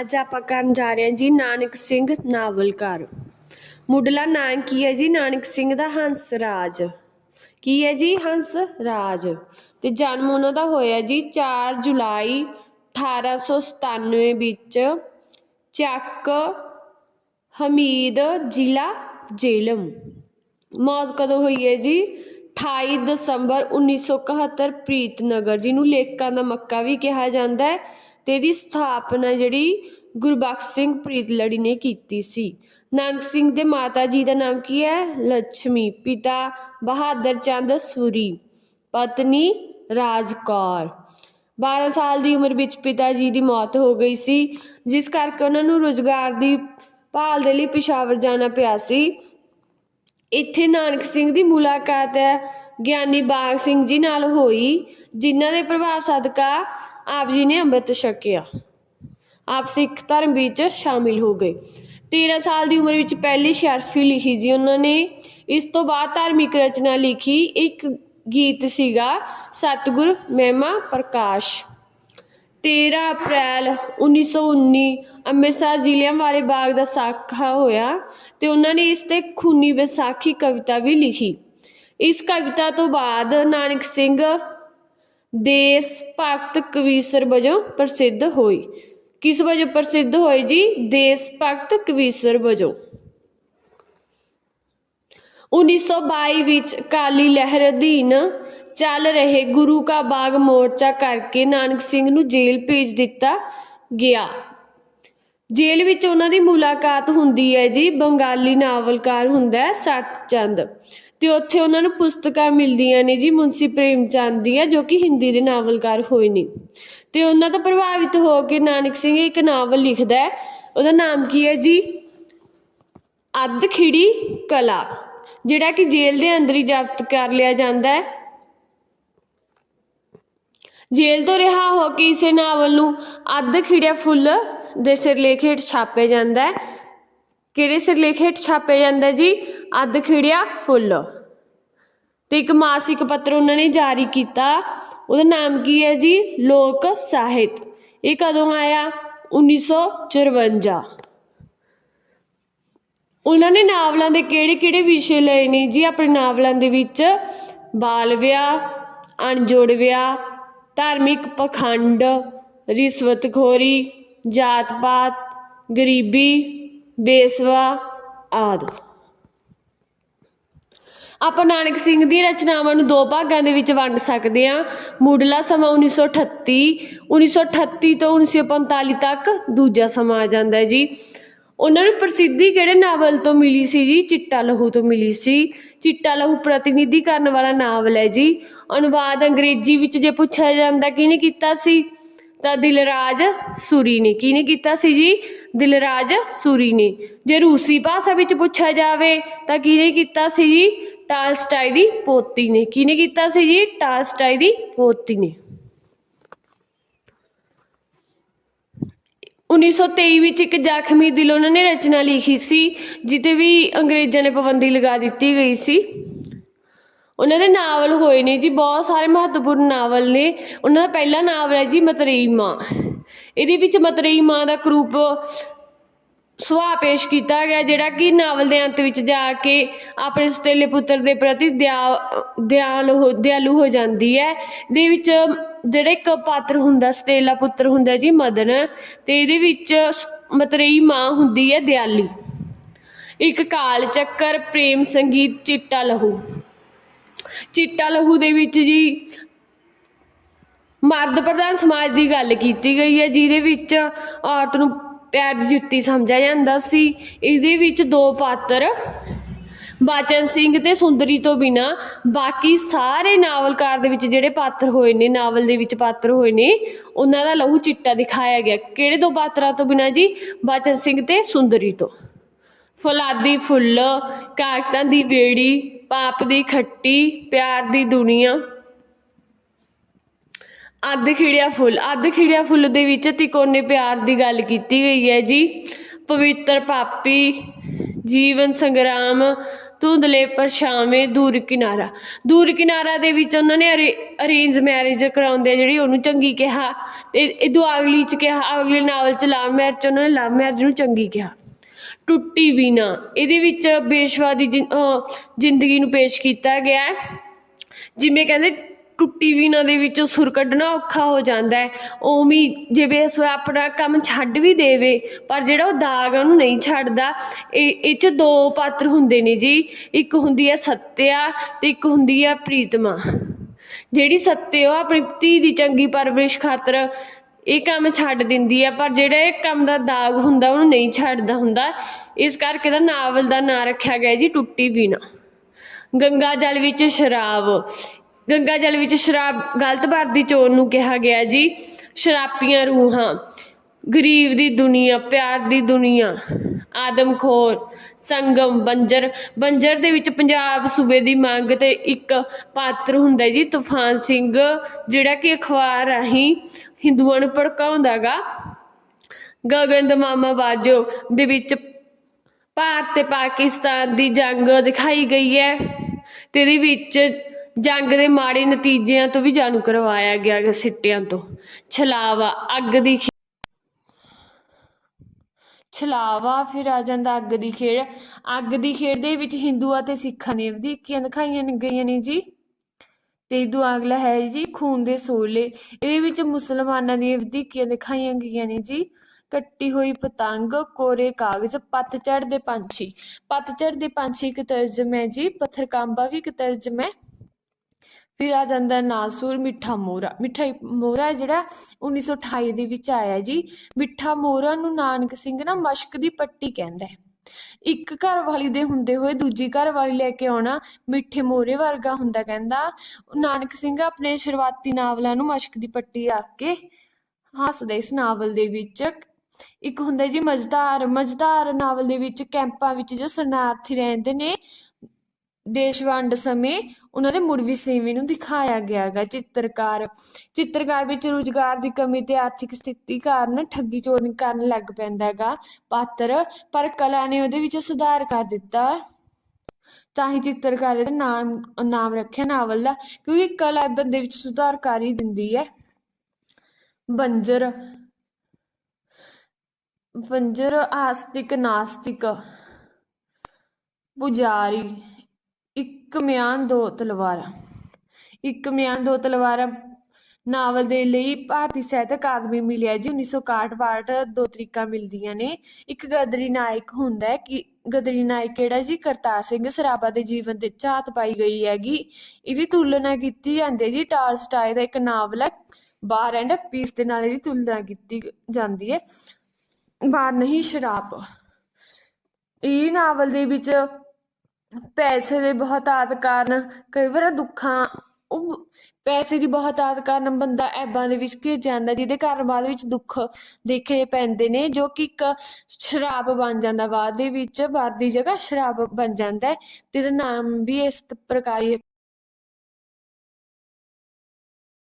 ਅੱਜ ਆਪਾਂ ਕਰਨ ਜਾ ਰਹੇ ਹਾਂ ਜੀ ਨਾਨਕ ਸਿੰਘ ਨਾਵਲਕਾਰ। ਮੁੱਢਲਾ ਨਾਮ ਕੀ ਹੈ ਜੀ? ਨਾਨਕ ਸਿੰਘ ਦਾ ਹੰਸ ਰਾਜ। ਕੀ ਹੈ ਜੀ? ਹੰਸ ਰਾਜ। ਤੇ ਜਨਮ ਉਹਨਾਂ ਦਾ ਹੋਇਆ ਜੀ 4 ਜੁਲਾਈ 1897 ਵਿੱਚ ਚੱਕ ਹਮੀਦ ਜ਼ਿਲ੍ਹਾ ਜੇਲਮ ਮੌਤ ਕਦੋਂ ਹੋਈ ਹੈ ਜੀ? 28 ਦਸੰਬਰ 1971 ਪ੍ਰੀਤਨਗਰ। ਜਿਹਨੂੰ ਲੇਖਕਾਂ ਦਾ ਮੱਕਾ ਵੀ ਕਿਹਾ ਜਾਂਦਾ ਹੈ। ਤੇ ਇਹਦੀ ਸਥਾਪਨਾ ਜਿਹੜੀ ਗੁਰਬਖਸ਼ ਸਿੰਘ ਪ੍ਰੀਤਲੜੀ ਨੇ ਕੀਤੀ ਸੀ। ਨਾਨਕ ਸਿੰਘ ਦੇ ਮਾਤਾ ਜੀ ਦਾ ਨਾਮ ਕੀ ਹੈ? ਲక్ష్ਮੀ ਪਿਤਾ ਬਹਾਦਰ ਚੰਦ ਸੂਰੀ, ਪਤਨੀ ਰਾਜ ਕੌਰ 12 ਸਾਲ ਦੀ ਉਮਰ ਵਿੱਚ ਪਿਤਾ ਜੀ ਦੀ ਮੌਤ ਹੋ ਗਈ ਸੀ, ਜਿਸ ਕਰਕੇ ਉਹਨਾਂ ਨੂੰ ਰੋਜ਼ਗਾਰ ਦੀ ਭਾਲ ਦੇ ਲਈ ਪਿਸ਼ਾਵਰ ਜਾਣਾ ਪਿਆ ਸੀ। ਇੱਥੇ ਨਾਨਕ ਸਿੰਘ ਦੀ ਮੁਲਾਕਾਤ ਹੈ। ਗਿਆਨੀ ਬਾਗ ਸਿੰਘ ਜੀ ਨਾਲ ਹੋਈ, ਜਿਨ੍ਹਾਂ ਦੇ ਪ੍ਰਭਾਵ ਸਦਕਾ ਆਪ ਜੀ ਨੇ ਅੰਮ੍ਰਿਤ ਛਕਿਆ। ਆਪ ਸਿੱਖ ਧਰਮ ਵਿੱਚ ਸ਼ਾਮਿਲ ਹੋ ਗਏ। 13 ਸਾਲ ਦੀ ਉਮਰ ਵਿੱਚ ਪਹਿਲੀ ਸ਼ਰਫੀ ਲਿਖੀ ਜੀ ਉਹਨਾਂ ਨੇ। ਇਸ ਤੋਂ ਬਾਅਦ ਧਾਰਮਿਕ ਰਚਨਾ ਲਿਖੀ। ਇੱਕ ਗੀਤ ਸੀਗਾ, ਸਤਿਗੁਰ ਮਹਿਮਾ ਪ੍ਰਕਾਸ਼। 13 ਅਪ੍ਰੈਲ 1919 ਅੰਮ੍ਰਿਤਸਰ ਜ਼ਿਲ੍ਹਿਆਂ ਵਾਲੇ ਬਾਗ ਦਾ ਸਾਖਾ ਹੋਇਆ ਤੇ ਉਹਨਾਂ ਨੇ ਇਸ ਤੇ ਖੂਨੀ ਵਿਸਾਖੀ ਕਵਿਤਾ ਵੀ ਲਿਖੀ। ਇਸ ਕਵਿਤਾ ਤੋਂ ਬਾਅਦ ਨਾਨਕ ਸਿੰਘ ਦੇਸ ਭਗਤ ਕਵੀਸ਼ਰ ਵਜੋਂ ਪ੍ਰਸਿੱਧ ਹੋਈ। ਕਿਸ ਵਜੋਂ ਪ੍ਰਸਿੱਧ ਹੋਏ ਜੀ? ਦੇਸ ਭਗਤ ਕਵੀਸ਼ਰ ਵਜੋਂ। 1922 ਵਿੱਚ ਅਕਾਲੀ ਲਹਿਰ ਅਧੀਨ ਚੱਲ ਰਹੇ ਗੁਰੂ ਕਾ ਬਾਗ ਮੋਰਚਾ ਕਰਕੇ ਨਾਨਕ ਸਿੰਘ ਨੂੰ ਜੇਲ੍ਹ ਭੇਜ ਦਿੱਤਾ ਗਿਆ। ਜੇਲ੍ਹ ਵਿੱਚ ਉਹਨਾਂ ਦੀ ਮੁਲਾਕਾਤ ਹੁੰਦੀ ਹੈ ਜੀ, ਬੰਗਾਲੀ ਨਾਵਲਕਾਰ ਹੁੰਦਾ ਹੈ ਸਤਚੰਦ ਤੇ ਉੱਥੇ ਉਹਨਾਂ ਨੂੰ ਪੁਸਤਕਾਂ ਮਿਲਦੀਆਂ ਨੇ ਜੀ ਮੁੰਸੀ ਪ੍ਰੇਮ ਚੰਦ ਦੀਆਂ, ਜੋ ਕਿ ਹਿੰਦੀ ਦੇ ਨਾਵਲਕਾਰ ਹੋਏ ਨੇ। ਤੇ ਉਹਨਾਂ ਤੋਂ ਪ੍ਰਭਾਵਿਤ ਹੋ ਕੇ ਨਾਨਕ ਸਿੰਘ ਇੱਕ ਨਾਵਲ ਲਿਖਦਾ ਹੈ, ਉਹਦਾ ਨਾਮ ਕੀ ਹੈ ਜੀ? ਅੱਧ ਖਿੜੀ ਕਲਾ, ਜਿਹੜਾ ਕਿ ਜੇਲ੍ਹ ਦੇ ਅੰਦਰ ਹੀ ਜ਼ਬਤ ਕਰ ਲਿਆ ਜਾਂਦਾ ਹੈ। ਜੇਲ੍ਹ ਤੋਂ ਰਿਹਾ ਹੋ ਕੇ ਇਸੇ ਨਾਵਲ ਨੂੰ ਅੱਧ ਖਿੜਿਆ ਫੁੱਲ ਦੇ ਸਿਰਲੇਖ ਹੇਠ ਛਾਪਿਆ ਜਾਂਦਾ ਹੈ। ਕਿਹੜੇ ਸਿਰਲੇਖ ਹੇਠ ਛਾਪਿਆ ਜਾਂਦਾ ਜੀ? ਅੱਧ ਖਿੜਿਆ, ਫੁੱਲ। ਤੇ ਇੱਕ ਮਾਸਿਕ ਪੱਤਰ ਉਹਨਾਂ ਨੇ ਜਾਰੀ ਕੀਤਾ। ਉਹਦਾ ਨਾਮ ਕੀ ਹੈ ਜੀ? ਲੋਕ ਸਾਹਿਤ। ਇਹ ਕਦੋਂ ਆਇਆ? 1954 ਉਹਨਾਂ ਨੇ ਨਾਵਲਾਂ ਦੇ ਕਿਹੜੇ ਕਿਹੜੇ ਵਿਸ਼ੇ ਲਏ ਨੇ ਜੀ? ਆਪਣੇ ਨਾਵਲਾਂ ਦੇ ਵਿੱਚ ਬਾਲ ਵਿਆਹ, ਅਣਜੋੜ ਵਿਆਹ, ਧਾਰਮਿਕ ਪਖੰਡ, ਰਿਸ਼ਵਤਖੋਰੀ ਜਾਤ ਪਾਤ ਗਰੀਬੀ, ਬੇਸਵਾ ਆਦਿ। ਆਪਾਂ ਨਾਨਕ ਸਿੰਘ ਦੀਆਂ ਰਚਨਾਵਾਂ ਨੂੰ ਦੋ ਭਾਗਾਂ ਦੇ ਵਿੱਚ ਵੰਡ ਸਕਦੇ ਹਾਂ। ਮੁੱਢਲਾ ਸਮਾਂ 1938 1938 ਤੋਂ 1945 ਤੱਕ ਦੂਜਾ ਸਮਾਂ ਆ ਜਾਂਦਾ ਹੈ ਜੀ। ਉਹਨਾਂ ਨੂੰ ਪ੍ਰਸਿੱਧੀ ਕਿਹੜੇ ਨਾਵਲ ਤੋਂ ਮਿਲੀ ਸੀ ਜੀ? ਚਿੱਟਾ ਲਹੂ ਤੋਂ ਮਿਲੀ ਸੀ। ਚਿੱਟਾ ਲਹੂ ਪ੍ਰਤੀਨਿਧੀ ਕਰਨ ਵਾਲਾ ਨਾਵਲ ਹੈ ਜੀ। ਅਨੁਵਾਦ ਅੰਗਰੇਜ਼ੀ ਵਿੱਚ ਜੇ ਪੁੱਛਿਆ ਜਾਂਦਾ, ਕਿਹਨੇ ਕੀਤਾ ਸੀ? ਤਾਂ ਦਿਲਰਾਜ ਸੂਰੀ ਨੇ। ਕਿਹਨੇ ਕੀਤਾ ਸੀ ਜੀ? ਦਿਲਰਾਜ ਸੂਰੀ ਨੇ। ਜੇ ਰੂਸੀ ਭਾਸ਼ਾ ਵਿੱਚ ਪੁੱਛਿਆ ਜਾਵੇ ਤਾਂ ਕਿਹਨੇ ਕੀਤਾ ਸੀ ਜੀ? ਟਾਲਸਟਾਈ ਦੀ ਪੋਤੀ ਨੇ। ਕਿਹਨੇ ਕੀਤਾ ਸੀ ਜੀ? ਟਾਲਸਟਾਈ ਦੀ ਪੋਤੀ ਨੇ। 1923 ਵਿੱਚ ਇੱਕ ਜ਼ਖਮੀ ਦਿਲ ਉਹਨਾਂ ਨੇ ਰਚਨਾ ਲਿਖੀ ਸੀ ਜਿੱਤੇ ਵੀ ਅੰਗਰੇਜ਼ਾਂ ਨੇ ਪਾਬੰਦੀ ਲਗਾ ਦਿੱਤੀ ਗਈ ਸੀ। ਉਹਨਾਂ ਦੇ ਨਾਵਲ ਹੋਏ ਨੇ ਜੀ, ਬਹੁਤ ਸਾਰੇ ਮਹੱਤਵਪੂਰਨ ਨਾਵਲ ਨੇ। ਉਹਨਾਂ ਦਾ ਪਹਿਲਾ ਨਾਵਲ ਹੈ ਜੀ, ਮਤਰੇਈ ਮਾਂ। ਇਹਦੇ ਵਿੱਚ ਮਤਰੇਈ ਮਾਂ ਦਾ ਕਰੂਪ ਸੁਭਾਅ ਪੇਸ਼ ਕੀਤਾ ਗਿਆ, ਜਿਹੜਾ ਕਿ ਨਾਵਲ ਦੇ ਅੰਤ ਵਿੱਚ ਜਾ ਕੇ ਆਪਣੇ ਸਤੇਲੇ ਪੁੱਤਰ ਦੇ ਪ੍ਰਤੀ ਦਿਆ, ਦਿਆਲ ਹੋ, ਦਿਆਲੂ ਹੋ ਜਾਂਦੀ ਹੈ। ਦੇ ਵਿੱਚ ਜਿਹੜਾ ਇੱਕ ਪਾਤਰ ਹੁੰਦਾ ਸਤੇਲਾ ਪੁੱਤਰ ਹੁੰਦਾ ਜੀ, ਮਦਨ। ਤੇ ਇਹਦੇ ਵਿੱਚ ਸ- ਮਤਰੇਈ ਮਾਂ ਹੁੰਦੀ ਹੈ, ਦਿਆਲੀ। ਇੱਕ ਕਾਲ ਚੱਕਰ, ਪ੍ਰੇਮ ਸੰਗੀਤ, ਚਿੱਟਾ ਲਹੂ। ਚਿੱਟਾ ਲਹੂ ਦੇ ਵਿੱਚ ਜੀ। ਮਰਦ ਪ੍ਰਧਾਨ ਸਮਾਜ ਦੀ ਗੱਲ ਕੀਤੀ ਗਈ ਹੈ, ਜਿਹਦੇ ਵਿੱਚ ਔਰਤ ਨੂੰ ਪਿਆਰ ਦੀ ਜੁੱਤੀ ਸਮਝਿਆ ਜਾਂਦਾ ਸੀ। ਇਹਦੇ ਵਿੱਚ ਦੋ ਪਾਤਰ, ਬਾਚਨ ਸਿੰਘ ਤੇ ਸੁੰਦਰੀ ਤੋਂ ਬਿਨਾ। ਬਾਕੀ ਸਾਰੇ ਨਾਵਲਕਾਰ ਦੇ ਵਿੱਚ ਜਿਹੜੇ ਪਾਤਰ ਹੋਏ ਨੇ, ਨਾਵਲ ਦੇ ਵਿੱਚ ਪਾਤਰ ਹੋਏ ਨੇ, ਉਹਨਾਂ ਦਾ ਲਹੂ ਚਿੱਟਾ ਦਿਖਾਇਆ ਗਿਆ। ਕਿਹੜੇ ਦੋ ਪਾਤਰਾਂ ਤੋਂ ਬਿਨਾ ਜੀ? ਬਾਚਨ ਸਿੰਘ ਤੇ ਸੁੰਦਰੀ ਤੋਂ। ਫੁਲਾਦੀ ਫੁੱਲ ਕਾਕਤਾਂ ਦੀ ਵੇੜੀ ਪਾਪ ਦੀ ਖੱਟੀ, ਪਿਆਰ ਦੀ ਦੁਨੀਆ। ਅੱਧ ਖਿੜਿਆ ਫੁੱਲ। ਅੱਧ ਖਿੜਿਆ ਫੁੱਲ ਦੇ ਵਿੱਚ ਤਿਕੋਨੇ ਪਿਆਰ ਦੀ ਗੱਲ ਕੀਤੀ ਗਈ ਹੈ ਜੀ। ਪਵਿੱਤਰ ਪਾਪੀ, ਜੀਵਨ ਸੰਗਰਾਮ, ਧੁੰਦਲੇ ਪਰਛਾਵੇਂ, ਦੂਰ ਕਿਨਾਰਾ। ਦੂਰ ਕਿਨਾਰਾ ਦੇ ਵਿੱਚ ਉਹਨਾਂ ਨੇ ਅਰੇਂਜ ਮੈਰਿਜ ਕਰਾਉਂਦੇ ਆ ਜਿਹੜੀ ਉਹਨੂੰ ਚੰਗੀ ਕਿਹਾ। ਤੇ ਇਹ ਦੁਆਗਲੀ ਚ ਕਿਹਾ, ਅਗਲੇ ਨਾਵਲ ਚ ਲਵ ਮੈਰਿਜ, ਉਹਨਾਂ ਨੇ ਲਵ ਮੈਰਿਜ ਨੂੰ ਚੰਗੀ ਕਿਹਾ। ਟੁੱਟੀ ਵੀਨਾ ਇਹਦੇ ਵਿੱਚ ਬੇਸ਼ਵਾ ਦੀ ਜ਼ਿੰਦਗੀ ਨੂੰ ਪੇਸ਼ ਕੀਤਾ ਗਿਆ ਹੈ। ਜਿਵੇਂ ਕਹਿੰਦੇ, ਟੁੱਟੀ ਵੀਨਾ ਦੇ ਵਿੱਚੋਂ ਸੁਰ ਕੱਢਣਾ ਔਖਾ ਹੋ ਜਾਂਦਾ ਹੈ। ਉਵੇਂ ਹੀ ਜੇ ਬੇਸ ਆਪਣਾ ਕੰਮ ਛੱਡ ਵੀ ਦੇਵੇ, ਪਰ ਜਿਹੜਾ ਉਹ ਦਾਗ ਉਹਨੂੰ ਨਹੀਂ ਛੱਡਦਾ। ਇਹ ਇਹ ਚ ਦੋ ਪਾਤਰ ਹੁੰਦੇ ਨੇ ਜੀ। ਇੱਕ ਹੁੰਦੀ ਹੈ ਸੱਤਿਆ ਤੇ ਇੱਕ ਹੁੰਦੀ ਹੈ ਪ੍ਰੀਤਮਾ। ਜਿਹੜੀ ਸੱਤੇ ਉਹ ਆਪਣੀ ਧੀ ਦੀ ਚੰਗੀ ਪਰਵਰਿਸ਼ ਖਾਤਰ ਇਹ ਕੰਮ ਛੱਡ ਦਿੰਦੀ ਹੈ ਪਰ ਜਿਹੜਾ ਇਹ ਕੰਮ ਦਾ ਦਾਗ ਹੁੰਦਾ, ਉਹਨੂੰ ਨਹੀਂ ਛੱਡਦਾ ਹੁੰਦਾ। ਇਸ ਕਰਕੇ ਦਾ ਨਾਵਲ ਦਾ ਨਾਂ ਰੱਖਿਆ ਗਿਆ ਜੀ, ਟੁੱਟੀ ਵੀਨਾ ਗੰਗਾ ਜਲ ਵਿੱਚ ਸ਼ਰਾਬ। ਗੰਗਾ ਜਲ ਵਿੱਚ ਸ਼ਰਾਬ, ਗਲਤ ਵਰਦੀ ਚੋਰ ਨੂੰ ਕਿਹਾ ਗਿਆ ਜੀ ਸ਼ਰਾਪੀਆਂ ਰੂਹਾਂ। ਗਰੀਬ ਦੀ ਦੁਨੀਆ, ਪਿਆਰ ਦੀ ਦੁਨੀਆ। ਆਦਮਖੋਰ ਸੰਗਮ, ਬੰਜਰ। ਬੰਜਰ ਦੇ ਵਿੱਚ ਪੰਜਾਬ ਸੂਬੇ ਦੀ ਮੰਗ ਤੇ ਇੱਕ ਪਾਤਰ ਹੁੰਦਾ ਜੀ, ਤੂਫਾਨ ਸਿੰਘ, ਜਿਹੜਾ ਕਿ ਅਖਬਾਰ ਰਾਹੀਂ ਹਿੰਦੂਆਂ ਨੂੰ ਭੜਕਾਉਂਦਾਗਾ। ਗਗਨ ਮਾਮਾ ਬਾਜੋ, ਦੇ ਵਿੱਚ ਭਾਰਤ ਤੇ ਪਾਕਿਸਤਾਨ ਦੀ ਜੰਗ ਦਿਖਾਈ ਗਈ ਹੈ। ਤੇ ਵਿੱਚ ਜੰਗ ਦੇ ਮਾੜੇ ਨਤੀਜਿਆਂ ਤੋਂ ਵੀ ਜਾਣੂ ਕਰਵਾਇਆ ਗਿਆ ਸਿੱਟਿਆਂ ਤੋਂ। ਛਲਾਵਾ, ਅੱਗ ਦੀ ਛਲਾਵਾ, ਫਿਰ ਆ ਜਾਂਦਾ ਅੱਗ ਦੀ ਖੇਡ। ਅੱਗ ਦੀ ਖੇਡ ਦੇ ਵਿੱਚ ਹਿੰਦੂਆਂ ਤੇ ਸਿੱਖਾਂ ਦੀਆਂ ਵਧੀਕੀਆਂ ਦਿਖਾਈਆਂ ਗਈਆਂ ਨੇ ਜੀ। ਤੇ ਦੂ ਅਗਲਾ ਹੈ ਜੀ ਖੂਨ ਦੇ ਸੋਲੇ। ਇਹਦੇ ਵਿੱਚ ਮੁਸਲਮਾਨਾਂ ਦੀਆਂ ਵਧੀਕੀਆਂ ਦਿਖਾਈਆਂ ਗਈਆਂ ਨੇ ਜੀ। ਕੱਟੀ ਹੋਈ ਪਤੰਗ, ਕੋਰੇ ਕਾਗਜ਼ ਪਤਝੜ ਦੇ ਪੰਛੀ। ਪਤਝੜ ਦੇ ਪੰਛੀ ਇੱਕ ਤਰਜਮਾ ਹੈ ਜੀ, ਪੱਥਰਕਾਂਬਾ ਵੀ ਇੱਕ ਤਰਜਮਾ ਹੈ। ਫਿਰ ਆ ਜਾਂਦਾ ਨਾਸੂਰ ਮਿੱਠਾ ਮੋਰਾ ਮਿੱਠਾ ਮੋਰਾ ਹੈ ਜਿਹੜਾ 1928 ਦੇ ਵਿੱਚ ਆਇਆ ਜੀ। ਮਿੱਠਾ ਮੋਰਾ ਨੂੰ ਨਾਨਕ ਸਿੰਘ ਨਾ ਮਸ਼ਕ ਦੀ ਪੱਟੀ ਕਹਿੰਦਾ ਹੈ। ਇੱਕ ਘਰ ਵਾਲੀ ਦੇ ਹੁੰਦੇ ਹੋਏ ਦੂਜੀ ਘਰ ਵਾਲੀ ਲੈ ਕੇ ਆਉਣਾ ਮਿੱਠੇ ਮੋਰੇ ਵਰਗਾ ਹੁੰਦਾ ਕਹਿੰਦਾ। ਨਾਨਕ ਸਿੰਘ ਆਪਣੇ ਸ਼ੁਰੂਆਤੀ ਨਾਵਲਾਂ ਨੂੰ ਮਸ਼ਕ ਦੀ ਪੱਟੀ ਆਖ ਕੇ ਹੱਸਦੇ ਇਸ ਨਾਵਲ ਦੇ ਵਿੱਚ। ਇੱਕ ਹੁੰਦਾ ਜੀ ਮਜ਼ਦਾਰ ਮਜ਼ਦਾਰ ਨਾਵਲ ਦੇ ਵਿੱਚ ਕੈਂਪਾਂ ਵਿੱਚ ਜੋ ਸ਼ਰਨਾਰਥੀ ਰਹਿੰਦੇ ਨੇ ਦੇਸ਼ ਵੰਡ ਸਮੇਂ ਉਹਨਾਂ ਦੇ ਮੁੜਵੀ ਵਸੇਵੇਂ ਨੂੰ ਦਿਖਾਇਆ ਗਿਆ ਹੈਗਾ ਚਿੱਤਰਕਾਰ ਚਿੱਤਰਕਾਰ ਵਿੱਚ ਰੁਜ਼ਗਾਰ ਦੀ ਕਮੀ ਤੇ ਆਰਥਿਕ ਸਥਿਤੀ ਕਾਰਨ ਠੱਗੀ ਚੋਰੀ ਕਰਨ ਲੱਗ ਪੈਂਦਾ ਹੈਗਾ ਪਾਤਰ, ਪਰ ਕਲਾ ਨੇ ਉਹਦੇ ਵਿੱਚ ਸੁਧਾਰ ਕਰ ਦਿੱਤਾ। ਤਾਂ ਹੀ ਚਿੱਤਰਕਾਰ ਦਾ ਨਾਮ ਨਾਮ ਰੱਖਿਆ ਨਾਵਲ ਦਾ, ਕਿਉਂਕਿ ਕਲਾ ਬੰਦੇ ਵਿੱਚ ਸੁਧਾਰ ਕਰ ਹੀ ਦਿੰਦੀ ਹੈ। ਬੰਜਰ ਬੰਜਰ ਆਸਤਿਕ ਨਾਸਤਿਕ ਪੁਜਾਰੀ ਇੱਕ ਮਿਆਨ ਦੋ ਤਲਵਾਰਾਂ। ਇੱਕ ਮਿਆਨ ਦੋ ਤਲਵਾਰਾਂ ਨਾਵਲ ਦੇ ਲਈ ਭਾਰਤੀ ਸਾਹਿਤ ਅਕਾਦਮੀ ਮਿਲਿਆ ਜੀ 1961 ਪਾਰਟ ਦੋ ਤਰੀਕਾਂ ਮਿਲਦੀਆਂ ਨੇ। ਇੱਕ ਗਦਰੀ ਨਾਇਕ ਹੁੰਦਾ ਹੈ ਕਿ ਗਦਰੀ ਨਾਇਕ ਕਿਹੜਾ ਜੀ? ਕਰਤਾਰ ਸਿੰਘ ਸਰਾਭਾ ਦੇ ਜੀਵਨ ਤੇ ਝਾਤ ਪਾਈ ਗਈ ਹੈਗੀ। ਇਹਦੀ ਤੁਲਨਾ ਕੀਤੀ ਜਾਂਦੀ ਹੈ ਜੀ, ਟਾਲਸਟਾਏ ਦਾ ਇੱਕ ਨਾਵਲ ਹੈ, ਬਾਰ ਐਂਡ ਪੀਸ ਦੇ ਨਾਲ ਇਹਦੀ ਤੁਲਨਾ ਕੀਤੀ ਜਾਂਦੀ ਹੈ। ਬਾਰ ਨਹੀਂ ਸ਼ਰਾਬ ਇਹ ਨਾਵਲ ਦੇ ਵਿੱਚ ਪੈਸੇ ਦੇ ਬਹੁਤਾਤ ਕਾਰਨ, ਕਈ ਵਾਰ ਦੁੱਖਾਂ, ਉਹ ਪੈਸੇ ਦੀ ਬਹੁਤ ਆਦਿ ਕਾਰਨ ਬੰਦਾ ਐਬਾਂ ਦੇ ਵਿੱਚ ਘਿਰ ਜਾਂਦਾ, ਜਿਹਦੇ ਕਾਰਨ ਬਾਅਦ ਵਿੱਚ ਦੁੱਖ ਦੇਖੇ ਪੈਂਦੇ ਨੇ, ਜੋ ਕਿ ਇੱਕ ਸ਼ਰਾਬ ਬਣ ਜਾਂਦਾ, ਬਾਅਦ ਦੇ ਵਿੱਚ ਬਾਦ ਦੀ ਜਗ੍ਹਾ ਸ਼ਰਾਬ ਬਣ ਜਾਂਦਾ ਹੈ ਤੇ ਇਹਦਾ ਨਾਮ ਵੀ ਇਸ ਪ੍ਰਕਾਰ ਹੀ।